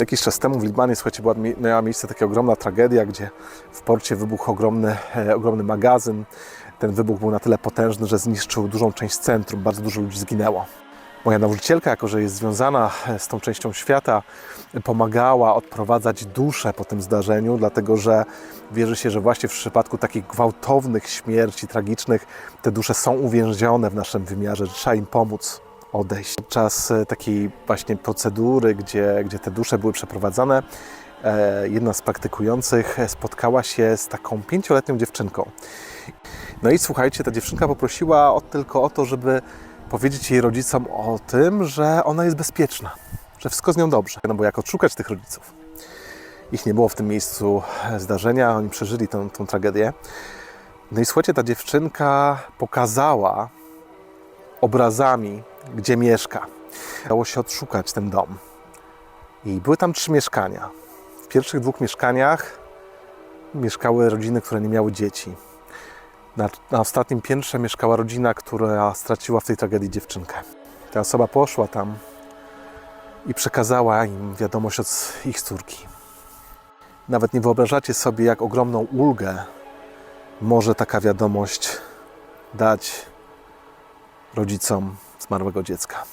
Jakiś czas temu w Libanie, słuchajcie, była, miała miejsce taka ogromna tragedia, gdzie w porcie wybuchł ogromny, e, ogromny magazyn. Ten wybuch był na tyle potężny, że zniszczył dużą część centrum. Bardzo dużo ludzi zginęło. Moja nauczycielka, jako że jest związana e, z tą częścią świata, pomagała odprowadzać duszę po tym zdarzeniu, dlatego że wierzy się, że właśnie w przypadku takich gwałtownych śmierci, tragicznych, te dusze są uwięzione w naszym wymiarze, że trzeba im pomóc odejść. Podczas e, takiej właśnie procedury, gdzie, gdzie te dusze były przeprowadzane, e, jedna z praktykujących spotkała się z taką pięcioletnią dziewczynką. No i słuchajcie, ta dziewczynka poprosiła o, tylko o to, żeby powiedzieć jej rodzicom o tym, że ona jest bezpieczna, że wszystko z nią dobrze. No bo jak odszukać tych rodziców? Ich nie było w tym miejscu zdarzenia, oni przeżyli tą, tą tragedię. No i słuchajcie, ta dziewczynka pokazała obrazami, gdzie mieszka. Dało się odszukać ten dom. I były tam trzy mieszkania. W pierwszych dwóch mieszkaniach mieszkały rodziny, które nie miały dzieci. Na, na ostatnim piętrze mieszkała rodzina, która straciła w tej tragedii dziewczynkę. Ta osoba poszła tam i przekazała im wiadomość od ich córki. Nawet nie wyobrażacie sobie, jak ogromną ulgę może taka wiadomość dać rodzicom zmarłego dziecka.